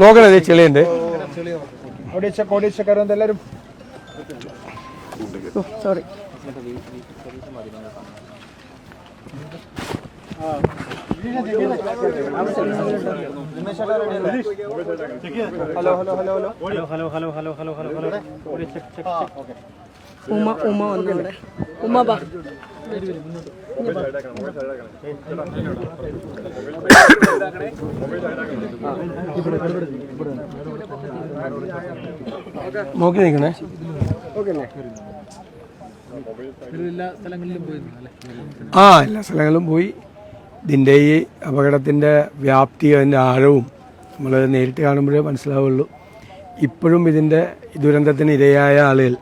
നോക്കണേ ചെളിയുണ്ട്. Sorry hello hello hello hello. ഉമ്മ ഉമ്മ ഉമ്മ ബാ നോക്കി നിൽക്കണേ. ആ എല്ലാ സ്ഥലങ്ങളിലും പോയി. ഇതിന്റെ ഈ അപകടത്തിന്റെ വ്യാപ്തി അതിന്റെ ആഴവും നമ്മൾ നേരിട്ട് കാണുമ്പോഴേ മനസ്സിലാവുള്ളൂ. ഇപ്പോഴും ഇതിന്റെ ദുരന്തത്തിന് ഇരയായ ആളുകൾ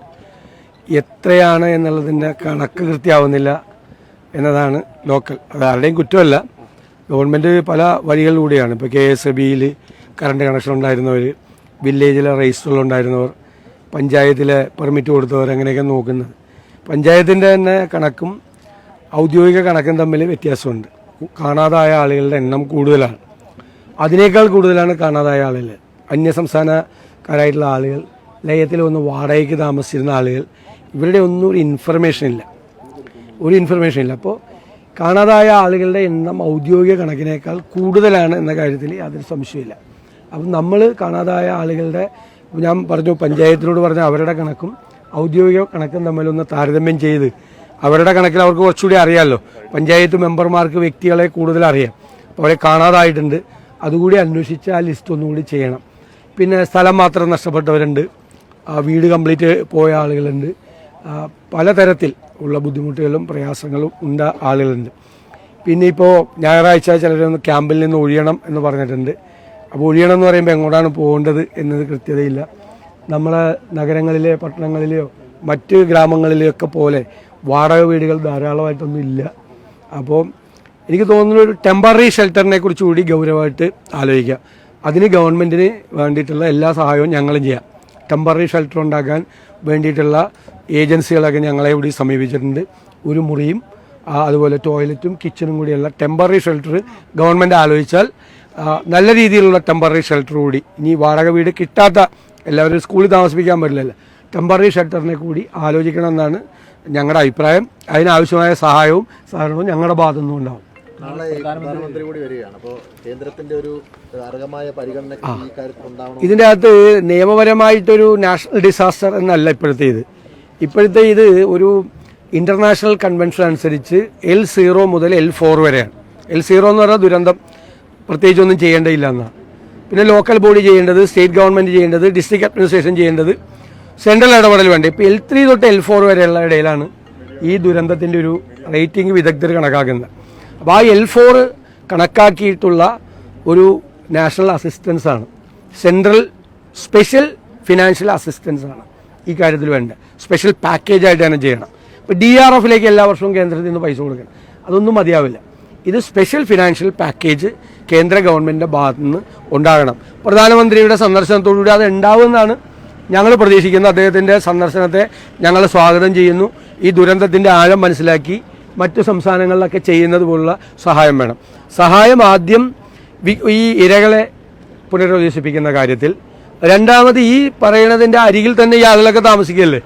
എത്രയാണ് എന്നുള്ളതിന്റെ കണക്ക് കൃത്യമാവുന്നില്ല എന്നതാണ് ലോക്കൽ. അത് ആരുടെയും കുറ്റമല്ല. ഗവൺമെന്റ് പല വഴികളിലൂടെയാണ്. ഇപ്പോൾ കെ എസ് ബിയിൽ കറണ്ട് കണക്ഷൻ ഉണ്ടായിരുന്നവർ വില്ലേജിലെ രജിസ്റ്ററിലുണ്ടായിരുന്നവർ പഞ്ചായത്തിലെ പെർമിറ്റ് കൊടുത്തവർ അങ്ങനെയൊക്കെ നോക്കുന്നത്. പഞ്ചായത്തിന്റെ തന്നെ കണക്കും ഔദ്യോഗിക കണക്കും തമ്മിൽ വ്യത്യാസമുണ്ട്. കാണാതായ ആളുകളുടെ എണ്ണം കൂടുതലാണ്. അതിനേക്കാൾ കൂടുതലാണ് കാണാതായ ആളുകൾ അന്യസംസ്ഥാനക്കാരായിട്ടുള്ള ആളുകൾ ലയത്തിൽ ഒന്ന് വാടകയ്ക്ക് താമസിച്ചിരുന്ന ആളുകൾ ഇവരുടെ ഒന്നും ഒരു ഇൻഫർമേഷൻ ഇല്ല. ഒരു ഇൻഫർമേഷൻ ഇല്ല. അപ്പോൾ കാണാതായ ആളുകളുടെ എണ്ണം ഔദ്യോഗിക കണക്കിനേക്കാൾ കൂടുതലാണ് എന്ന കാര്യത്തിൽ യാതൊരു സംശയമില്ല അപ്പം നമ്മൾ കാണാതായ ആളുകളുടെ ഞാൻ പറഞ്ഞു പഞ്ചായത്തിനോട് പറഞ്ഞ അവരുടെ കണക്കും ഔദ്യോഗിക കണക്കും തമ്മിലൊന്ന് താരതമ്യം ചെയ്ത് അവരുടെ കണക്കിൽ അവർക്ക് കുറച്ചുകൂടി അറിയാമല്ലോ പഞ്ചായത്ത് മെമ്പർമാർക്ക് വ്യക്തികളെ കൂടുതൽ അറിയാം. അവരെ കാണാതായിട്ടുണ്ട്. അതുകൂടി അന്വേഷിച്ച് ആ ലിസ്റ്റ് ഒന്നുകൂടി ചെയ്യണം. പിന്നെ സ്ഥലം മാത്രം നഷ്ടപ്പെട്ടവരുണ്ട്. വീട് കംപ്ലീറ്റ് പോയ ആളുകളുണ്ട്. പലതരത്തിൽ ഉള്ള ബുദ്ധിമുട്ടുകളും പ്രയാസങ്ങളും ഉണ്ട് ആളുകളുണ്ട്. പിന്നെ ഇപ്പോൾ ഞായറാഴ്ച ചിലരൊന്ന് ക്യാമ്പിൽ നിന്ന് ഒഴിയണം എന്ന് പറഞ്ഞിട്ടുണ്ട്. അപ്പോൾ ഒഴിയണം എന്ന് പറയുമ്പോൾ എങ്ങോട്ടാണ് പോകേണ്ടത് എന്നത് കൃത്യതയില്ല. നമ്മളെ നഗരങ്ങളിലെ പട്ടണങ്ങളിലെയോ മറ്റ് ഗ്രാമങ്ങളിലെയൊക്കെ പോലെ വാടക വീടുകൾ ധാരാളമായിട്ടൊന്നും ഇല്ല. അപ്പോൾ എനിക്ക് തോന്നുന്നു ഒരു ടെമ്പററി ഷെൽട്ടറിനെ കുറിച്ച് കൂടി ഗൗരവമായിട്ട് ആലോചിക്കുക. അതിന് ഗവൺമെന്റിന് വേണ്ടിയിട്ടുള്ള എല്ലാ സഹായവും ഞങ്ങളും ചെയ്യാം. ടെമ്പററി ഷെൽട്ടർ ഉണ്ടാക്കാൻ വേണ്ടിയിട്ടുള്ള ഏജൻസികളൊക്കെ ഞങ്ങളെ കൂടി സമീപിച്ചിട്ടുണ്ട്. ഒരു മുറിയും അതുപോലെ ടോയ്ലറ്റും കിച്ചണും കൂടിയുള്ള ടെമ്പററി ഷെൽട്ടർ ഗവൺമെന്റ് ആലോചിച്ചാൽ നല്ല രീതിയിലുള്ള ടെമ്പററി ഷെൽട്ടർ കൂടി. ഇനി വാടക വീട് കിട്ടാത്ത എല്ലാവരും സ്കൂളിൽ താമസിപ്പിക്കാൻ പറ്റില്ലല്ലോ. ടെമ്പററി ഷെൽട്ടറിനെ കൂടി ആലോചിക്കണമെന്നാണ് ഞങ്ങളുടെ അഭിപ്രായം. അതിനാവശ്യമായ സഹായവും സഹകരണവും ഞങ്ങളുടെ ഭാഗത്തുനിന്നും ഉണ്ടാവും നാളെ പ്രധാനമന്ത്രി കൂടി വരികയാണ്. അപ്പോൾ കേന്ദ്രത്തിന്റെ ഒരു അർഹമായ പരിഗണന ഇതിന്റെ അകത്ത് നിയമപരമായിട്ടൊരു നാഷണൽ ഡിസാസ്റ്റർ എന്നല്ല ഇപ്പോഴത്തെ ഇത് ഇപ്പോഴത്തെ ഇത് ഒരു ഇന്റർനാഷണൽ കൺവെൻഷൻ അനുസരിച്ച് എൽ സീറോ മുതൽ എൽ ഫോർ വരെയാണ്. എൽ സീറോ എന്ന് പറഞ്ഞാൽ ദുരന്തം പ്രത്യേകിച്ച് ഒന്നും ചെയ്യേണ്ടതില്ല എന്നാണ് പിന്നെ ലോക്കൽ ബോഡി ചെയ്യേണ്ടത് സ്റ്റേറ്റ് ഗവൺമെന്റ് ചെയ്യേണ്ടത് ഡിസ്ട്രിക്ട് അഡ്മിനിസ്ട്രേഷൻ ചെയ്യേണ്ടത് സെൻട്രൽ ഇടപെടൽ വേണ്ട. ഇപ്പോൾ എൽ ത്രീ തൊട്ട് എൽ ഫോർ വരെയുള്ള ഇടയിലാണ് ഈ ദുരന്തത്തിന്റെ ഒരു റേറ്റിംഗ് വിദഗ്ധർ കണക്കാക്കുന്നത്. അപ്പോൾ ആ എൽ ഫോർ കണക്കാക്കിയിട്ടുള്ള ഒരു നാഷണൽ അസിസ്റ്റൻസ് ആണ്. സെൻട്രൽ സ്പെഷ്യൽ ഫിനാൻഷ്യൽ അസിസ്റ്റൻസ് ആണ് ഈ കാര്യത്തിൽ വേണ്ട. സ്പെഷ്യൽ പാക്കേജ് ആയിട്ട് തന്നെ ചെയ്യണം. ഇപ്പോൾ ഡി ആർ എഫിലേക്ക് എല്ലാ വർഷവും കേന്ദ്രത്തിൽ നിന്ന് പൈസ കൊടുക്കണം. അതൊന്നും മതിയാവില്ല. ഇത് സ്പെഷ്യൽ ഫിനാൻഷ്യൽ പാക്കേജ് കേന്ദ്ര ഗവൺമെന്റിന്റെ ഭാഗത്തു നിന്ന് ഉണ്ടാകണം. പ്രധാനമന്ത്രിയുടെ സന്ദർശനത്തോടുകൂടി അത് ഉണ്ടാവുമെന്നാണ് ഞങ്ങൾ പ്രതീക്ഷിക്കുന്നത്. അദ്ദേഹത്തിന്റെ സന്ദർശനത്തെ ഞങ്ങൾ സ്വാഗതം ചെയ്യുന്നു. ഈ ദുരന്തത്തിന്റെ ആഴം മനസ്സിലാക്കി മറ്റു സംസ്ഥാനങ്ങളിലൊക്കെ ചെയ്യുന്നത് പോലുള്ള സഹായം വേണം. സഹായം ആദ്യം ഈ ഇരകളെ പുനരധിവസിപ്പിക്കുന്ന കാര്യത്തിൽ. രണ്ടാമത് ഈ പറയുന്നതിന്റെ അരികിൽ തന്നെ ഈ ആളുകളൊക്കെ താമസിക്കല്ലേ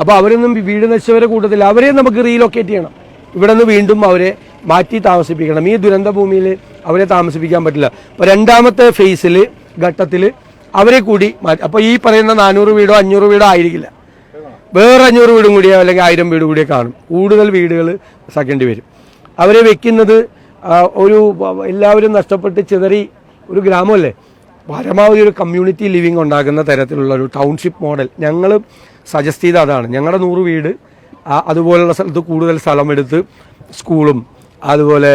അപ്പോൾ അവരൊന്നും വീട് നശിച്ചവരെ കൂട്ടത്തില്ല അവരെ നമുക്ക് റീലൊക്കേറ്റ് ചെയ്യണം. ഇവിടെ നിന്ന് വീണ്ടും അവരെ മാറ്റി താമസിപ്പിക്കണം. ഈ ദുരന്ത ഭൂമിയിൽ അവരെ താമസിപ്പിക്കാൻ പറ്റില്ല. അപ്പോൾ രണ്ടാമത്തെ ഫേസിൽ ഘട്ടത്തിൽ അവരെ കൂടി മാറ്റി. അപ്പോൾ ഈ പറയുന്ന നാനൂറ് വീടോ അഞ്ഞൂറ് വീടോ ആയിരിക്കില്ല. വേറെ അഞ്ഞൂറ് വീടും കൂടിയോ അല്ലെങ്കിൽ ആയിരം വീട് കൂടിയോ കാണും. കൂടുതൽ വീടുകൾ സക്കേണ്ടി വരും. അവരെ വെക്കുന്നത് ഒരു എല്ലാവരും നഷ്ടപ്പെട്ട് ചിതറി ഒരു ഗ്രാമമല്ലേ? പരമാവധി ഒരു കമ്മ്യൂണിറ്റി ലിവിങ് ഉണ്ടാകുന്ന തരത്തിലുള്ള ഒരു ടൗൺഷിപ്പ് മോഡൽ ഞങ്ങൾ സജസ്റ്റ് ചെയ്ത അതാണ്. ഞങ്ങളുടെ നൂറ് വീട് അതുപോലുള്ള സ്ഥലത്ത് കൂടുതൽ സ്ഥലമെടുത്ത് സ്കൂളും അതുപോലെ